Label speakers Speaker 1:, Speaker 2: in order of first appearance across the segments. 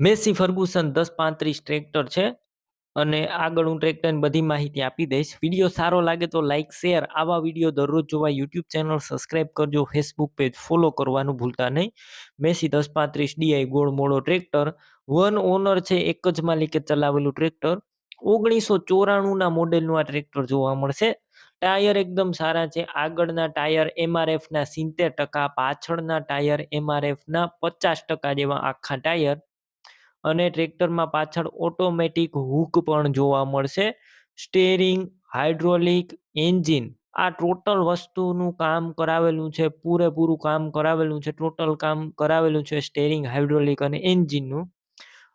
Speaker 1: Massey Ferguson દસ પાંત્રીસ tractor છે. અને આગળ હું ટ્રેક્ટરની બધી માહિતી આપી દઈશ. વીડિયો સારો લાગે તો લાઇક શેર, આવા વીડિયો દરરોજ જોવા યુટ્યુબ ચેનલ સબસ્ક્રાઇબ કરજો, ફેસબુક પેજ ફોલો કરવાનું ભૂલતા નહીં. મેસી દસ પાંત્રીસ ડીઆઈ ગોળ મોડો ટ્રેક્ટર. વન ઓનર છે, એક જ માલિકે ચલાવેલું ટ્રેક્ટર. ઓગણીસો ચોરાણુંના મોડેલનું આ ટ્રેક્ટર જોવા મળશે. ટાયર એકદમ સારા છે. આગળના ટાયર એમઆરએફના સિત્તેર ટકા, પાછળના ટાયર એમઆરએફના પચાસ ટકા જેવા આખા ટાયર. અને ટ્રેક્ટરમાં પાછળ ઓટોમેટિક હૂક પણ જોવા મળશે. સ્ટેરિંગ, હાઇડ્રોલિક, એન્જિન આ ટોટલ વસ્તુનું કામ કરાવેલું છે, પૂરેપૂરું કામ કરાવેલું છે, ટોટલ કામ કરાવેલું છે સ્ટેરિંગ, હાઇડ્રોલિક અને એન્જિનનું.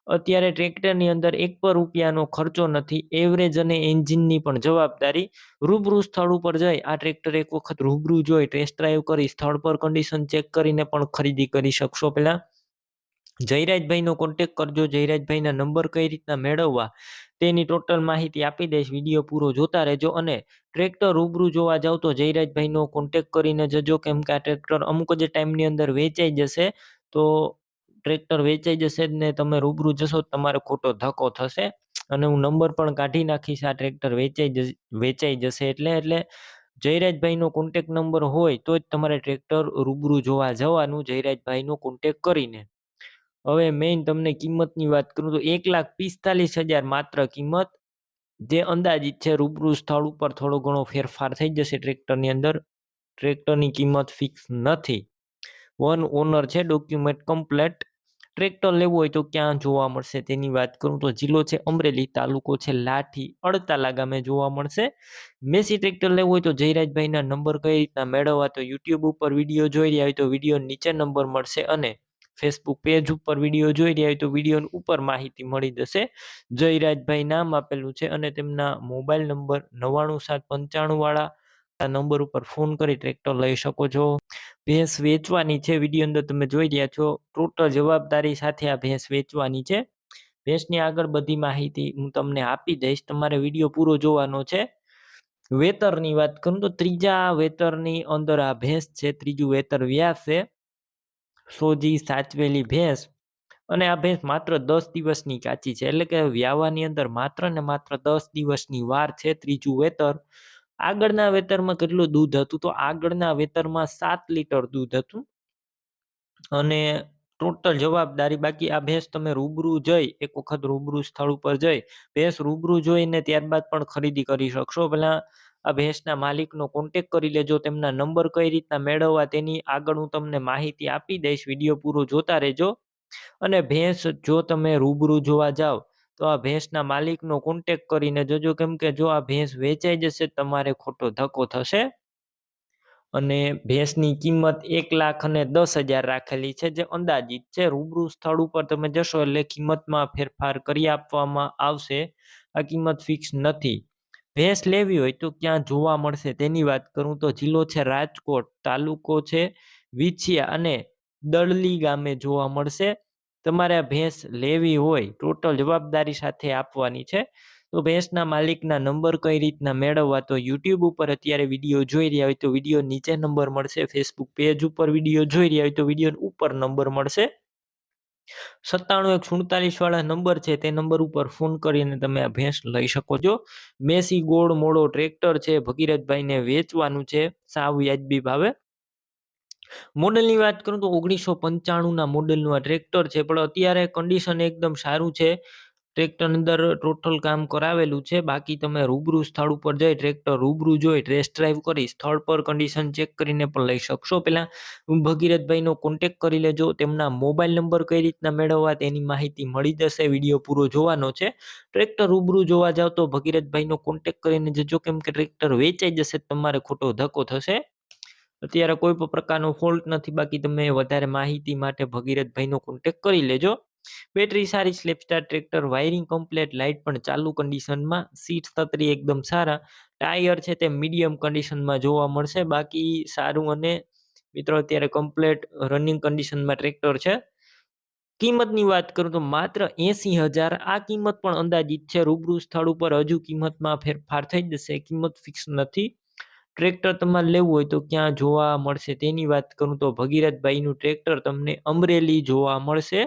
Speaker 1: અત્યારે ટ્રેક્ટરની અંદર એક પર રૂપિયાનો ખર્ચો નથી, એવરેજ અને એન્જિનની પણ જવાબદારી. રૂબરૂ સ્થળ ઉપર જઈ આ ટ્રેક્ટર એક વખત રૂબરૂ જોઈ ટેસ્ટ ડ્રાઈવ કરી સ્થળ પર કન્ડિશન ચેક કરીને પણ ખરીદી કરી શકશો પહેલાં. જયરાજભાઈનો કોન્ટેક કરજો. જયરાજભાઈના નંબર કઈ રીતના મેળવવા તેની ટોટલ માહિતી આપી દઈશ. વીડિયો પૂરો જોતા રહેજો અને ટ્રેક્ટર રૂબરૂ જોવા જાવ તો જયરાજભાઈનો કોન્ટેક કરીને જજો. કેમ કે આ ટ્રેક્ટર અમુક જ ટાઈમની અંદર વેચાઈ જશે તો ટ્રેક્ટર વેચાઈ જશે ને તમે રૂબરૂ જશો તમારે ખોટો ધક્કો થશે. અને હું નંબર પણ કાઢી નાખીશ. આ ટ્રેક્ટર વેચાઈ વેચાઈ જશે એટલે એટલે જયરાજભાઈનો કોન્ટેક નંબર હોય તો જ તમારે ટ્રેક્ટર રૂબરૂ જોવા જવાનું. જયરાજભાઈનો કોન્ટેક કરીને. હવે મેઇન તમને કિંમતની વાત કરું તો એક લાખ પિસ્તાલીસ હજાર માત્ર કિંમત. જે અંદાજિત છે રૂબરૂ સ્થળ ઉપર થોડો ઘણો ફેરફાર થઈ જશે ટ્રેક્ટરની અંદર. ટ્રેક્ટરની કિંમત ફિક્સ નથી. વન ઓનર છે, ડોક્યુમેન્ટ કમ્પ્લેટ. ટ્રેક્ટર લેવું હોય તો ક્યાં જોવા મળશે તેની વાત કરું તો જિલ્લો છે અમરેલી, તાલુકો છે લાઠી, અડતાલા ગામે જોવા મળશે. મેસી ટ્રેક્ટર લેવું હોય તો જયરાજભાઈના નંબર કઈ રીતના મેળવવા તો યુટ્યુબ ઉપર વીડિયો જોઈ રહ્યા હોય તો વીડિયો નીચે નંબર મળશે અને ફેસબુક પેજ ઉપર વીડિયો જોઈ રહ્યા હોય તો વીડિયો ઉપર માહિતી મળી જશે. જયરાજભાઈ નામ આપેલું છે અને તેમના મોબાઈલ નંબર નવ્વાણું સાત પંચાણું વાળા આ નંબર ઉપર ફોન કરી ટ્રેક્ટર લઈ શકો છો. ભેંસ વેચવાની છે વીડિયો અંદર તમે જોઈ રહ્યા છો. ટોટલ જવાબદારી સાથે આ ભેંસ વેચવાની છે. ભેંસની આગળ બધી માહિતી હું તમને આપી દઈશ. તમારે વીડિયો પૂરો જોવાનો છે. વેતરની વાત કરું તો ત્રીજા વેતરની અંદર આ ભેંસ છે, ત્રીજું વેતર વ્યાસ છે. સોજી સાચવેલી ભેંસ અને આ ભેંસ માત્ર દસ દિવસની કાચી છે. એટલે કે વ્યાવાની અંદર માત્ર ને માત્ર દસ દિવસની વાર છે ત્રીજું વેતર. આગળના વેતરમાં કેટલું દૂધ હતું? તો આગળના વેતરમાં સાત લીટર દૂધ હતું. અને ટોટલ જવાબદારી બાકી આ ભેંસ તમે રૂબરૂ જઈ, એક વખત રૂબરૂ સ્થળ ઉપર જઈ, ભેંસ રૂબરૂ જોઈને ત્યારબાદ પણ ખરીદી કરી શકશો. પહેલાં આ ભેંસના માલિકનો કોન્ટેક કરી લેજો, તેમના નંબર કઈ રીતના મેળવવા તેની આગળ હું તમને માહિતી આપી દઈશ. વીડિયો પૂરો જોતા રહેજો. અને ભેંસ જો તમે રૂબરૂ જોવા જાઓ તો આ ભેંસના માલિકનો કોન્ટેક કરીને જોજો. કેમ કે જો આ ભેંસ વેચાઈ જશે, તમારે ખોટો ધક્કો થશે. અને ભેંસની કિંમત એક લાખ અને દસ હજાર રાખેલી છે, જે અંદાજિત છે. રૂબરૂ સ્થળ ઉપર તમે જશો એટલે કિંમતમાં ફેરફાર કરી આપવામાં આવશે. આ કિંમત ફિક્સ નથી. ભેંસ લેવી હોય તો ક્યાં જોવા મળશે? તેની વાત કરું તો જિલ્લો છે રાજકોટ, તાલુકો છે વિછિયા અને દળલી ગામે જોવા મળશે. તમારે ભેંસ લેવી હોય, ટોટલ જવાબદારી સાથે આપવાની છે. તો ભેંસના માલિકના નંબર કઈ રીતના મેળવવા? તો યુટ્યુબ ઉપર અત્યારે વીડિયો જોઈ રહ્યા હોય તો વીડિયો નીચે નંબર મળશે ફેસબુક પેજ ઉપર વીડિયો જોઈ રહ્યા હોય તો વીડિયો ઉપર નંબર મળશે. સત્તાણું એક સુડતાલીસ વાળા નંબર છે, તે નંબર ઉપર ફોન કરીને તમે આ ભેંસ લઈ શકો છો. મેસી ગોળ મોડો ટ્રેક્ટર છે, ભગીરથભાઈને વેચવાનું છે, સાવ વ્યાજબી ભાવે. મોડલની વાત કરું તો ઓગણીસો પંચાણુંના મોડલનું આ ટ્રેક્ટર છે, પણ અત્યારે કન્ડિશન એકદમ સારું છે. ટ્રેક્ટર અંદર ટોટલ કામ કરાવેલું છે. બાકી તમે રૂબરૂ સ્થળ ઉપર જઈ ટ્રેક્ટર રૂબરૂ જોઈ ટેસ્ટ ડ્રાઈવ કરી સ્થળ પર કન્ડિશન ચેક કરીને પણ લઈ શકશો. પહેલાં ભગીરથભાઈનો કોન્ટેક કરી લેજો. તેમના મોબાઈલ નંબર કઈ રીતના મેળવવા તેની માહિતી મળી જશે. વીડિયો પૂરો જોવાનો છે. ટ્રેક્ટર રૂબરૂ જોવા જાવ તો ભગીરથભાઈનો કોન્ટેક કરીને જજો. કેમ કે ટ્રેક્ટર વેચાઈ જશે, તમારે ખોટો ધક્કો થશે. અત્યારે કોઈ પણ પ્રકારનો ફોલ્ટ નથી. બાકી તમે વધારે માહિતી માટે ભગીરથભાઈનો કોન્ટેક કરી લેજો. બેટરી સારી self start tractor wiring complete light પણ ચાલુ કન્ડિશનમાં સીટ તત્રી એકદમ સારા ટાયર છે તે મીડિયમ કન્ડિશનમાં જોવા મળશે. બાકી સારું અને મિત્રો અત્યારે કમ્પ્લેટ રનિંગ કન્ડિશનમાં ટ્રેક્ટર છે. કિંમતની વાત કરું તો માત્ર એસી હજાર, આ કિંમત પણ અંદાજિત છે. રૂબરૂ સ્થળ ઉપર હજુ કિંમતમાં ફેરફાર થઈ જશે, કિંમત ફિક્સ નથી. ટ્રેક્ટર તમારે લેવું હોય તો ક્યાં જોવા મળશે? તેની વાત કરું તો ભગીરથભાઈનું ટ્રેક્ટર તમને અમરેલી જોવા મળશે.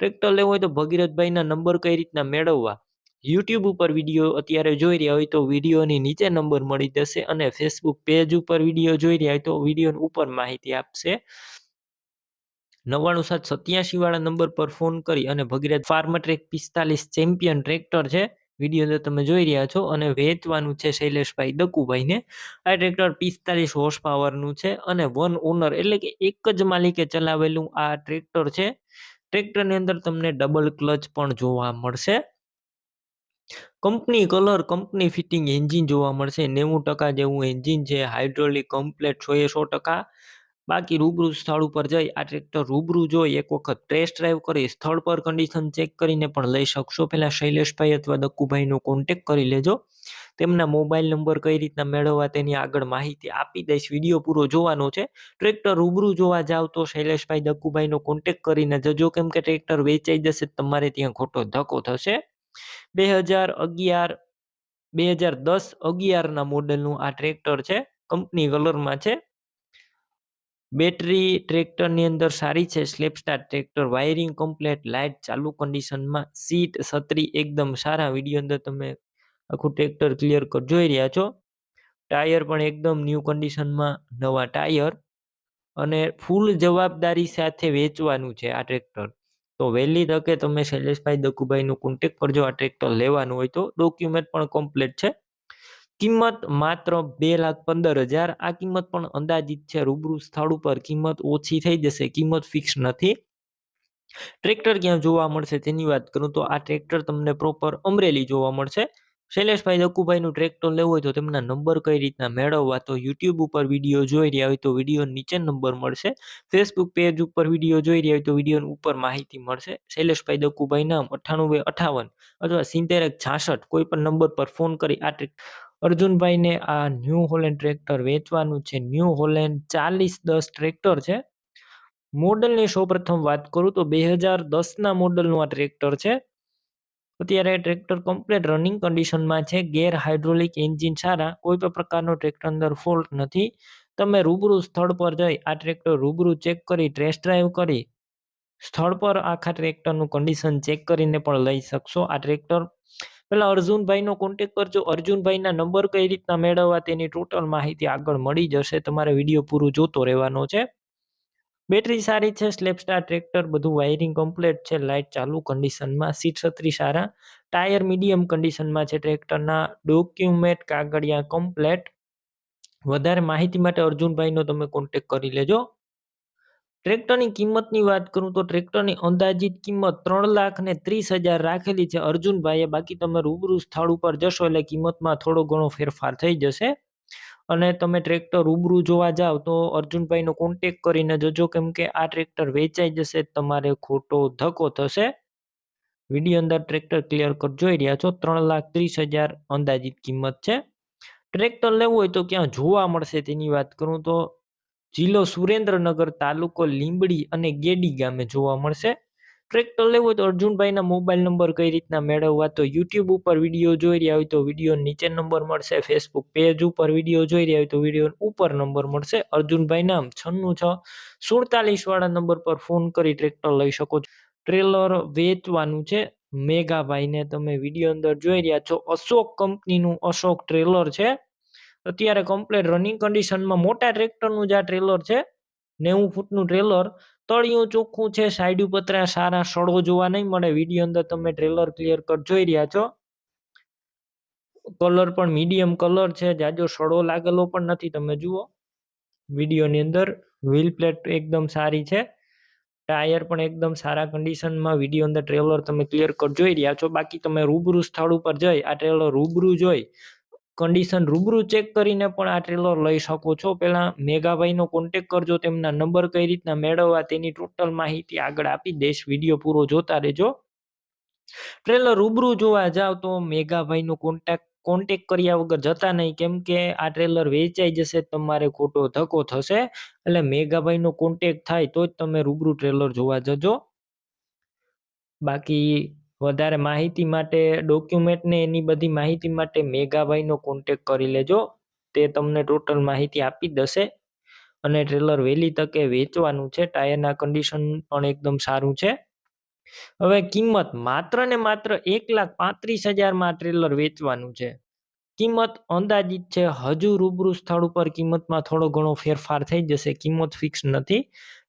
Speaker 1: ટ્રેક્ટર લેવું હોય તો ભગીરથભાઈના નંબર કઈ રીતના મેળવવા? યુટ્યુબ ઉપર વીડિયો અત્યારે જોઈ રહ્યા હોય તો વિડીયોની નીચે નંબર મળી જશે અને ફેસબુક પેજ ઉપર વીડિયો જોઈ રહ્યા હોય તો વીડિયો ઉપર માહિતી આપશે. નવ્વાણું સાત સત્યાસી વાળા નંબર પર ફોન કરી અને ભગીરથ ફાર્મટ્રેક પિસ્તાલીસ ચેમ્પિયન ટ્રેક્ટર છે. વીડિયો અંદર તમે જોઈ રહ્યા છો અને વેચવાનું છે શૈલેષભાઈ દકુભાઈને આ ટ્રેક્ટર પિસ્તાલીસ હોર્સ પાવરનું છે અને વન ઓનર એટલે કે એક જ માલિકે ચલાવેલું આ ટ્રેક્ટર છે. ટ્રેક્ટરની અંદર તમને ડબલ ક્લચ પણ જોવા મળશે. Company colour company fitting engine જોવા મળશે. નેવું ટકા જેવું એન્જિન છે હાઇડ્રોલિક કમ્પ્લેટ એ સો ટકા. બાકી રૂબરૂ સ્થળ ઉપર જઈ, આ ટ્રેક્ટર રૂબરૂ જોઈ, એક વખત ટેસ્ટ ડ્રાઈવ કરી, સ્થળ પર કન્ડિશન ચેક કરીને પણ લઈ શકશો. પહેલાં શૈલેષભાઈ અથવા દક્કુભાઈનો કોન્ટેક કરી લેજો. તેમના મોબાઈલ નંબર કઈ રીતના મેળવવા તેની આગળ માહિતી આપી દઈશ. વીડિયો પૂરો જોવાનો છે. ટ્રેક્ટર રૂબરૂ જોવા જાવ તો શૈલેષભાઈ દક્કુભાઈનો કોન્ટેક કરીને જજો. કેમ કે ટ્રેક્ટર વેચાઈ જશે તમારે ત્યાં ખોટો ધક્કો થશે. બે હજાર અગિયાર, બે હજાર દસ અગિયારના મોડલનું આ ટ્રેક્ટર છે. કંપની કલરમાં છે. બેટરી ટ્રેક્ટરની અંદર સારી છે. Self start tractor, wiring complete, light, ચાલુ કન્ડિશનમાં સીટ, છત્રી, એકદમ સારા. વીડિયો અંદર તમે આખું ટ્રેક્ટર ક્લિયર કર, જોઈ રહ્યા છો? ટાયર પણ એકદમ ન્યૂ કન્ડિશનમાં નવા ટાયર અને ફૂલ જવાબદારી સાથે વેચવાનું છે આ ટ્રેક્ટર તો વહેલી તકે તમે શૈલેષભાઈ દકુભાઈનો કોન્ટેક કરજો આ ટ્રેક્ટર લેવાનું હોય તો ડોક્યુમેન્ટ પણ કમ્પ્લીટ છે. કિંમત માત્ર બે લાખ પંદર હજાર, આ કિંમત પણ અંદાજિત છે, રૂબરૂ સ્થળ ઉપર કિંમત ઓછી થઈ જશે, કિંમત ફિક્સ નથી. ટ્રેક્ટર ક્યાં જોવા મળશે તેની વાત કરું તો આ ટ્રેક્ટર તમને પ્રોપર અમરેલી જોવા મળશે. શૈલેષભાઈ દક્કુભાઈનું ટ્રેક્ટર લેવું હોય તો તેમના નંબર કઈ રીતના મેળવવા તો યુટ્યુબ ઉપર વીડિયો જોઈ રહ્યા હોય તો વીડિયો નીચે નંબર મળશે. ફેસબુક પેજ ઉપર વીડિયો જોઈ રહ્યા હોય તો વીડિયો ઉપર માહિતી મળશે. શૈલેષભાઈ દકુભાઈ નામ અઠ્ઠાણું અઠાવન અથવા સિત્તેર એક છાસઠ કોઈ પણ નંબર પર ફોન કરી આ અર્જુનભાઈને આ ન્યૂ હોલેન્ડ ટ્રેક્ટર વેચવાનું છે. ન્યૂ હોલેન્ડ ચાલીસ દસ ટ્રેક્ટર છે. મોડલની સૌપ્રથમ વાત કરું તો બે હજાર દસના મોડલનું આ ટ્રેક્ટર છે. અત્યારે ટ્રેક્ટર કમ્પ્લીટ રનિંગ કન્ડિશનમાં છે. ગેર હાઇડ્રોલિક એન્જિન સારા, કોઈ પણ પ્રકારનો ટ્રેક્ટર અંદર ફોલ્ટ નથી. તમે રૂબરૂ સ્થળ પર જઈ આ ટ્રેક્ટર રૂબરૂ ચેક કરી ટેસ્ટ ડ્રાઈવ કરી, સ્થળ પર આખા ટ્રેક્ટરનું કન્ડિશન ચેક કરીને પણ લઈ શકશો આ ટ્રેક્ટર. પેલા અર્જુનભાઈનો કોન્ટેક કરજો. અર્જુનભાઈના નંબર કઈ રીતના મેળવવા તેની ટોટલ માહિતી આગળ મળી જશે. તમારે વીડિયો પૂરું જોતો રહેવાનો છે. બેટરી સારી છે સ્લેપસ્ટાર ટ્રેક્ટર બધું વાયરિંગ કમ્પ્લીટ છે લાઇટ ચાલુ કન્ડિશનમાં સીટ છત્રી સારા. ટાયર મીડિયમ કન્ડિશનમાં છે ટ્રેક્ટરના ડોક્યુમેન્ટ કાગળિયા કમ્પ્લેટ વધારે માહિતી માટે અર્જુનભાઈનો તમે કોન્ટેક કરી લેજો. ટ્રેક્ટરની કિંમતની વાત કરું તો ટ્રેક્ટરની અંદાજિત કિંમત ત્રણ લાખ ને ત્રીસ હજાર રાખેલી છે. અર્જુનભાઈએ, બાકી તમે રૂબરૂ સ્થળ ઉપર જશો એટલે કિંમતમાં થોડો ઘણો ફેરફાર થઈ જશે. અને તમે ટ્રેક્ટર રૂબરૂ જોવા જાવ તો અર્જુનભાઈનો કોન્ટેક કરીને જજો કેમ કે આ ટ્રેક્ટર વેચાઈ જશે, તમારે ખોટો ધક્કો થશે. વીડિયો અંદર ટ્રેક્ટર ક્લિયર કર જોઈ રહ્યા છો, ત્રણ લાખ ત્રીસ હજાર અંદાજિત કિંમત છે. ટ્રેક્ટર લેવું હોય તો ક્યાં જોવા મળશે તેની વાત કરું તો જિલ્લો સુરેન્દ્રનગર તાલુકો લીંબડી અને ગેડી ગામે જોવા મળશે. ટ્રેક્ટર લેવું હોય તો અર્જુનભાઈના મોબાઈલ નંબર કઈ રીતના મેળવવા તો યુટ્યુબ ઉપર વીડિયો જોઈ રહ્યા હોય તો વીડિયો નીચે નંબર મળશે ફેસબુક પેજ ઉપર વીડિયો જોઈ રહ્યા હોય તો વીડિયો ઉપર નંબર મળશે. અર્જુનભાઈ નામ છન્નું છ. સુડતાલીસ વાળા નંબર પર ફોન કરી ટ્રેક્ટર લઈ શકો છો. ટ્રેલર વેચવાનું છે. મેઘાભાઈને તમે વીડિયો અંદર જોઈ રહ્યા છો. અશોક કંપનીનું અશોક ટ્રેલર છે. અત્યારે કમ્પ્લેટ રનિંગ કન્ડિશનમાં મોટા ટ્રેક્ટરનું જે આ ટ્રેલર છે. નેવું ફૂટનું ટ્રેલર તળિયું ચોખ્ખું છે સાઈડ પતરા સારા સડો જોવા નહીં મળે. વીડિયો અંદર તમે ટ્રેલર ક્લિયર કટ જોઈ રહ્યા છો. કલર પણ મીડિયમ કલર છે, જાજો સડો લાગેલો પણ નથી, તમે જુઓ. વિડીયોની અંદર વ્હીલ પ્લેટ એકદમ સારી છે. ટાયર પણ એકદમ સારા કન્ડિશનમાં વીડિયો અંદર ટ્રેલર તમે ક્લિયર કટ જોઈ રહ્યા છો. બાકી તમે રૂબરૂ સ્થળ ઉપર જઈ, આ ટ્રેલર રૂબરૂ જોઈ કન્ડિશન રૂબરૂ ચેક કરીને પણ આ ટ્રેલર લઈ શકો છો. પહેલાં મેઘાભાઈનો કોન્ટેક કરજો, તેમના નંબર કઈ રીતના મેળવવા તેની ટોટલ માહિતી આગળ આપી દેશ. વીડિયો પૂરો જોતા રહેજો. ટ્રેલર રૂબરૂ જોવા જાવ તો મેઘાભાઈનો કોન્ટેક કોન્ટેક કર્યા વગર જતા નહીં. કેમ કે આ ટ્રેલર વેચાઈ જશે, તમારે ખોટો ધક્કો થશે. એટલે મેઘાભાઈનો કોન્ટેક થાય તો જ તમે રૂબરૂ ટ્રેલર જોવા જજો. બાકી વધારે માહિતી માટે ડોક્યુમેન્ટને એની બધી માહિતી માટે મેઘાભાઈનો કોન્ટેક કરી લેજો. તે તમને ટોટલ માહિતી આપી દેશે. અને ટ્રેલર વહેલી તકે વેચવાનું છે. ટાયરના કન્ડિશન પણ એકદમ સારું છે. હવે કિંમત માત્ર ને માત્ર એક લાખ પાંત્રીસ હજારમાં ટ્રેલર વેચવાનું છે. કિંમત અંદાજિત છે, હજુ રૂબરૂ સ્થળ ઉપર કિંમતમાં થોડો ઘણો ફેરફાર થઈ જશે. કિંમત ફિક્સ નથી.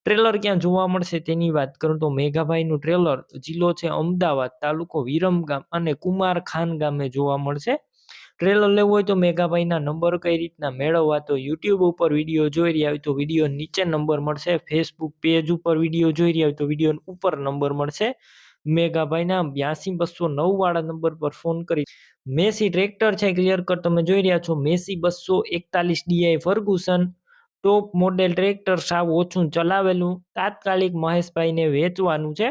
Speaker 1: ટ્રેલર ક્યાં જોવા મળશે તેની વાત કરું તો મેઘાભાઈનું ટ્રેલર જિલ્લો છે અમદાવાદ, તાલુકો વિરમગામ અને કુમાર ખાન ગામે જોવા મળશે. ટ્રેલર લેવું હોય તો મેઘાભાઈના નંબર કઈ રીતના મેળવવા તો યુટ્યુબ ઉપર વીડિયો જોઈ રહ્યા હોય તો વીડિયો નીચે નંબર મળશે. ફેસબુક પેજ ઉપર વીડિયો જોઈ રહ્યા હોય તો વીડિયો ઉપર નંબર મળશે. મેઘાભાઈના બ્યાસી બસો નવ વાળા નંબર પર ફોન કરી મેસી ટ્રેક્ટર છે ક્લિયર કટ તમે જોઈ રહ્યા છો. મેસી બસો એકતાલીસ DI Ferguson, top model tractor સાવ ઓછું ચલાવેલું, તાત્કાલિક મહેશભાઈને વેચવાનું છે.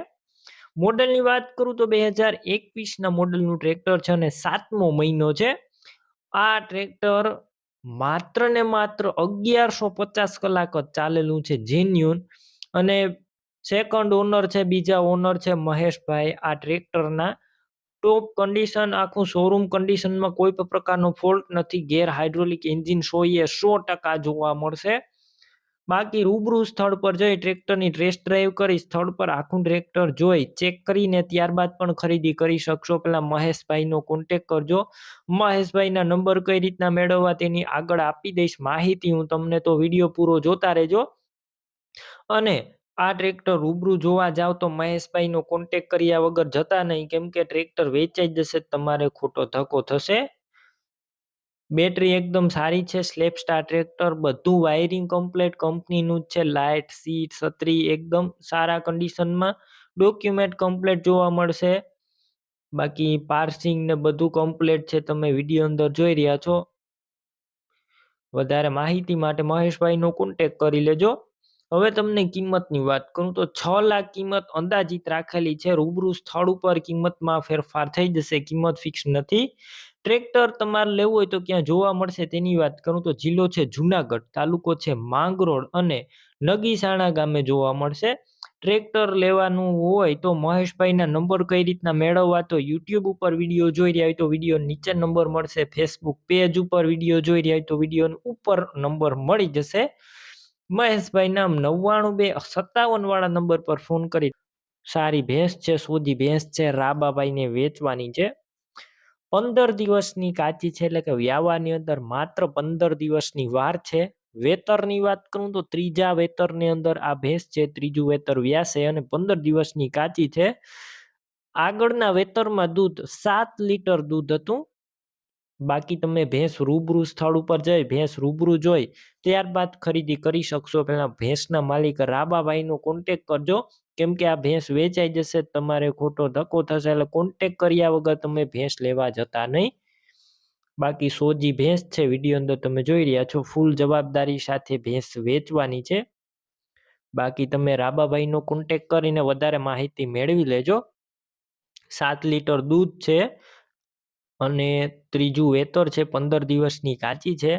Speaker 1: મોડલની વાત કરું તો બે હજાર એકવીસના મોડલનું ટ્રેક્ટર છે અને સાતમો મહિનો છે. આ ટ્રેક્ટર માત્ર ને માત્ર અગિયારસો પચાસ કલાક જ ચાલેલું છે જેન્યુન અને સેકન્ડ ઓનર છે, બીજા ઓનર છે, મહેશભાઈ. આ ટ્રેક્ટરના ટોપ કન્ડિશન આખું શોરૂમ કન્ડિશનમાં કોઈ પણ પ્રકારનો ફોલ્ટ નથી. ગેર હાઇડ્રોલિક એન્જિન સોએ સો ટકા જોવા મળશે. બાકી રૂબરૂ સ્થળ પર જઈ ટ્રેક્ટરની ટેસ્ટ ડ્રાઈવ કરી સ્થળ પર આખું ટ્રેક્ટર જોઈ ચેક કરીને ત્યારબાદ પણ ખરીદી કરી શકશો. પેલા મહેશભાઈનો કોન્ટેક કરજો. મહેશભાઈના નંબર કઈ રીતના મેળવવા તેની આગળ આપી દઈશ. માહિતી હું તમને તો વીડિયો પૂરો જોતા રહેજો. અને આ ટ્રેક્ટર રૂબરૂ જોવા જાવ તો મહેશભાઈનો કોન્ટેક કર્યા વગર જતા નહીં. કેમ કે ટ્રેક્ટર વેચાઈ જશે તમારે ખોટો ધક્કો થશે. બેટરી એકદમ સારી છે સ્લેપ સ્ટાર ટ્રેક્ટર, બધું વાયરિંગ કમ્પ્લેટ કંપનીનું જ છે લાઇટ સીટ છત્રી, એકદમ સારા કન્ડિશનમાં ડોક્યુમેન્ટ કમ્પ્લેટ જોવા મળશે. બાકી પાર્સિંગ ને બધું કમ્પ્લેટ છે, તમે વીડિયો અંદર જોઈ રહ્યા છો. વધારે માહિતી માટે મહેશભાઈનો કોન્ટેક કરી લેજો. હવે તમને કિંમતની વાત કરું તો છ લાખ કિંમત અંદાજિત રાખેલી છે. રૂબરૂ સ્થળ ઉપર કિંમતમાં ફેરફાર થઈ જશે, કિંમત ફિક્સ નથી. ટ્રેક્ટર તમારે લેવું હોય તો ક્યાં જોવા મળશે તેની વાત કરું તો જિલ્લો છે જુનાગઢ, તાલુકો છે માંગરોળ અને નગીસાણા ગામે જોવા મળશે. ટ્રેક્ટર લેવાનું હોય તો મહેશભાઈના નંબર કઈ રીતના મેળવવા તો યુટ્યુબ ઉપર વીડિયો જોઈ રહ્યા હોય તો વીડિયો નીચે નંબર મળશે, ફેસબુક પેજ ઉપર વીડિયો જોઈ રહ્યા હોય તો વીડિયો ઉપર નંબર મળી જશે. મહેશભાઈ નામ નવ્વાણું બે સત્તાવન વાળા નંબર પર ફોન કરી. સારી ભેંસ છે, સોજી ભેંસ છે, રાબાભાઈને વેચવાની છે. પંદર દિવસની કાચી છે એટલે કે વ્યાવાની અંદર માત્ર પંદર દિવસની વાર છે. વેતરની વાત કરું તો ત્રીજા વેતરની અંદર આ ભેંસ છે, ત્રીજું વેતર વ્યાસે અને પંદર દિવસની કાચી છે. આગળના વેતરમાં દૂધ સાત લીટર દૂધ હતું. બાકી તમે ભેંસ રૂબરૂ સ્થળ ઉપર જઈ, ભેંસ રૂબરૂ જોઈ, ત્યારબાદ ખરીદી કરી શકશો. પહેલાં ભેંસના માલિક રાબાભાઈનો કોન્ટેક કરજો. કેમ કે આ ભેંસ વેચાઈ જશે, તમારે ખોટો ધક્કો થશે, એટલે કોન્ટેક કર્યા વગર તમે ભેંસ લેવા જતા નહીં. બાકી સોજી ભેંસ છે, વીડિયો અંદર તમે જોઈ રહ્યા છો, ફૂલ જવાબદારી સાથે ભેંસ વેચવાની છે. બાકી તમે રાબાભાઈનો કોન્ટેક કરીને વધારે માહિતી મેળવી લેજો. સાત લીટર દૂધ છે અને ત્રીજું વેતર છે પંદર દિવસની કાચી છે.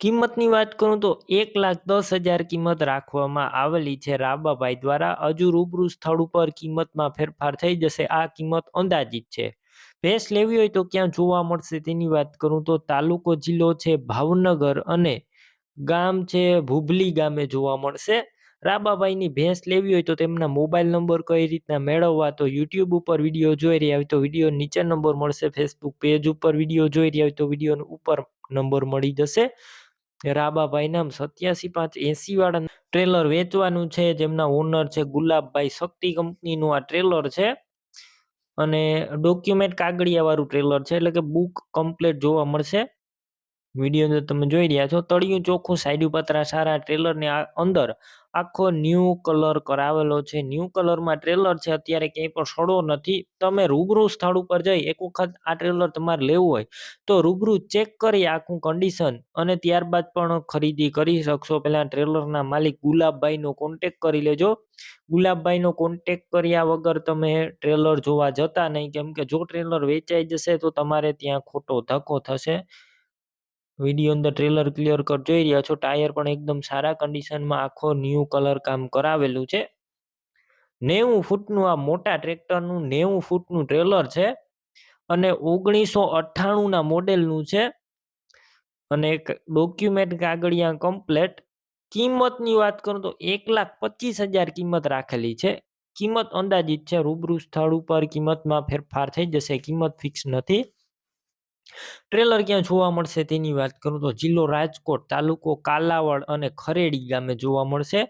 Speaker 1: કિંમતની વાત કરું તો એક લાખ દસ હજાર કિંમત રાખવામાં આવેલી છે રાબાભાઈ દ્વારા. હજુ રૂબરૂ સ્થળ ઉપર કિંમતમાં ફેરફાર થઈ જશે. આ કિંમત અંદાજિત છે. ભેંસ લેવી હોય તો ક્યાં જોવા મળશે તેની વાત કરું તો તાલુકો જિલ્લો છે ભાવનગર અને ગામ છે ભુબલી ગામે જોવા મળશે. રાબાભાઈની ભેંસ લેવી હોય તો તેમના મોબાઈલ નંબર કઈ રીતના મેળવવા? તો યુટ્યુબ ઉપર વીડિયો જોઈ રહ્યા હોય તો વીડિયો નીચે નંબર મળશે, ફેસબુક પેજ ઉપર વીડિયો જોઈ રહ્યા હોય તો વીડિયો ઉપર નંબર મળી જશે. રાબાભાઈ નામ સત્યાસી પાંચ એસી વાળા ટ્રેલર વેચવાનું છે, જેમના ઓનર છે ગુલાબભાઈ શક્તિ કંપનીનું આ ટ્રેલર છે. અને ડોક્યુમેન્ટ કાગળિયા વાળું ટ્રેલર છે, એટલે કે બુક કમ્પ્લીટ જોવા મળશે. વીડિયો અંદર તમે જોઈ રહ્યા છો, તળિયું ચોખ્ખું સાઈડ પતરા સારા ટ્રેલરની અંદર આખો ન્યૂ કલર કરાવેલો છે. ન્યૂ કલરમાં ટ્રેલર છે, અત્યારે ક્યાંય પણ સડો નથી. તમે રૂબરૂ સ્થળ ઉપર જઈ એક વખત આ ટ્રેલર તમારે લેવું હોય તો રૂબરૂ ચેક કરી આખું કન્ડિશન અને ત્યારબાદ પણ ખરીદી કરી શકશો. પહેલાં ટ્રેલરના માલિક ગુલાબભાઈનો કોન્ટેક કરી લેજો. ગુલાબભાઈનો કોન્ટેક કર્યા વગર તમે ટ્રેલર જોવા જતા નહીં. કેમ કે જો ટ્રેલર વેચાઈ જશે તો તમારે ત્યાં ખોટો ધક્કો થશે. વીડિયો અંદર ટ્રેલર ક્લિયર કટ જોઈ રહ્યા છો ટાયર પણ એકદમ સારા કન્ડિશનમાં આખો ન્યૂ કલર કામ કરાવેલું છે. નેવું ફૂટનું આ મોટા ટ્રેક્ટરનું નેવું ફૂટનું ટ્રેલર છે અને ઓગણીસો અઠ્ઠાણુંના મોડેલનું છે. અને એક ડોક્યુમેન્ટ કાગળિયા કમ્પ્લેટ કિંમતની વાત કરું તો એક લાખ પચીસ હજાર કિંમત રાખેલી છે. કિંમત અંદાજિત છે, રૂબરૂ સ્થળ ઉપર કિંમતમાં ફેરફાર થઈ જશે, કિંમત ફિક્સ નથી. ટ્રેલર ક્યાં જોવા મળશે તેની વાત કરું તો જિલ્લો રાજકોટ, તાલુકો કાલાવડ અને ખરેડી ગામે જોવા મળશે.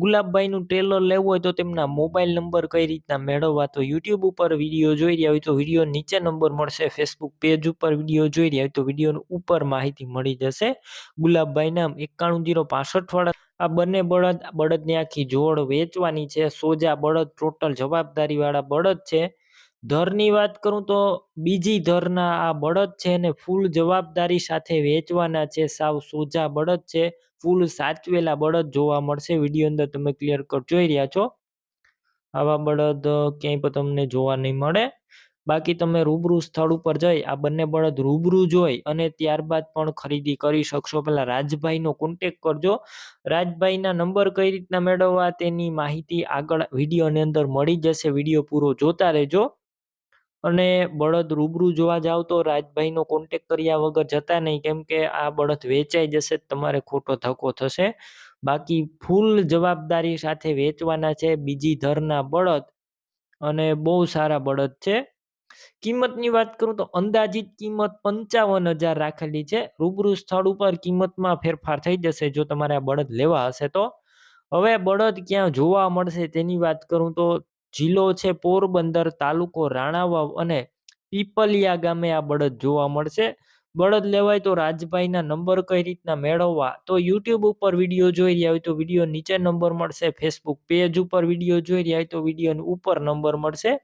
Speaker 1: ગુલાબભાઈનું ટ્રેલર લેવું હોય તો તેમના મોબાઈલ નંબર કઈ રીતના મેળવવા તો યુટ્યુબ ઉપર વીડિયો જોઈ રહ્યા હોય તો વીડિયો નીચે નંબર મળશે ફેસબુક પેજ ઉપર વીડિયો જોઈ રહ્યા હોય તો વીડિયો ઉપર માહિતી મળી જશે. ગુલાબભાઈ નામ એકાણું જીરો પાસઠ વાળા, આ બંને બળદ, બળદની આખી જોડ વેચવાની છે, સોજા, બળદ, ટોટલ જવાબદારી વાળા બળદ છે. ધરની વાત કરું તો બીજી ધરના આ બળદ છે એને ફૂલ જવાબદારી સાથે વેચવાના છે, સાવ સોજા બળદ છે, ફૂલ સાચવેલા બળદ જોવા મળશે. વીડિયો અંદર તમે ક્લિયર કટ જોઈ રહ્યા છો? આવા બળદ ક્યાંય પણ તમને જોવા નહીં મળે. બાકી તમે રૂબરૂ સ્થળ ઉપર જઈ, આ બંને બળદ રૂબરૂ જોઈ અને ત્યારબાદ પણ ખરીદી કરી શકશો. પહેલા રાજભાઈનો કોન્ટેક કરજો. રાજભાઈના નંબર કઈ રીતના મેળવવા તેની માહિતી આગળ વિડીયોની અંદર મળી જશે. વીડિયો પૂરો જોતા રહેજો. અને બળદ રૂબરૂ જોવા જાવ તો રાજભાઈનો કોન્ટેક કર્યા વગર જતા નહીં. કેમ કે આ બળદ વેચાઈ જશે તમારે ખોટો ધક્કો થશે. બાકી ફૂલ જવાબદારી સાથે વેચવાના છે બીજી ધરના બળદ અને બહુ સારા બળદ છે. કિંમતની વાત કરું તો અંદાજિત કિંમત પંચાવન હજાર રાખેલી છે. રૂબરૂ સ્થળ ઉપર કિંમતમાં ફેરફાર થઈ જશે જો તમારે આ બળદ લેવા હશે તો. હવે બળદ ક્યાં જોવા મળશે તેની વાત કરું તો જિલ્લો છે પોરબંદર, તાલુકો રાણાવાવ અને પીપલિયા ગામે આ બળદ જોવા મળશે. બળદ લેવાય તો રાજભાઈના નંબર કઈ રીતના મેળવવા? તો યુટ્યુબ ઉપર વીડિયો જોઈ રહ્યા હોય તો વીડિયો નીચે નંબર મળશે. ફેસબુક પેજ ઉપર વીડિયો જોઈ રહ્યા હોય તો વિડીયોની ઉપર નંબર મળશે.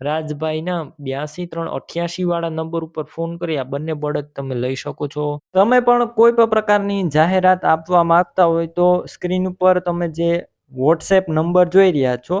Speaker 1: રાજભાઈના બ્યાસી ત્રણ અઠ્યાસી વાળા નંબર ઉપર ફોન કરી આ બંને બળદ તમે લઈ શકો છો. તમે પણ કોઈ પણ પ્રકારની જાહેરાત આપવા માંગતા હોય તો સ્ક્રીન ઉપર તમે જે વોટ્સએપ નંબર જોઈ રહ્યા છો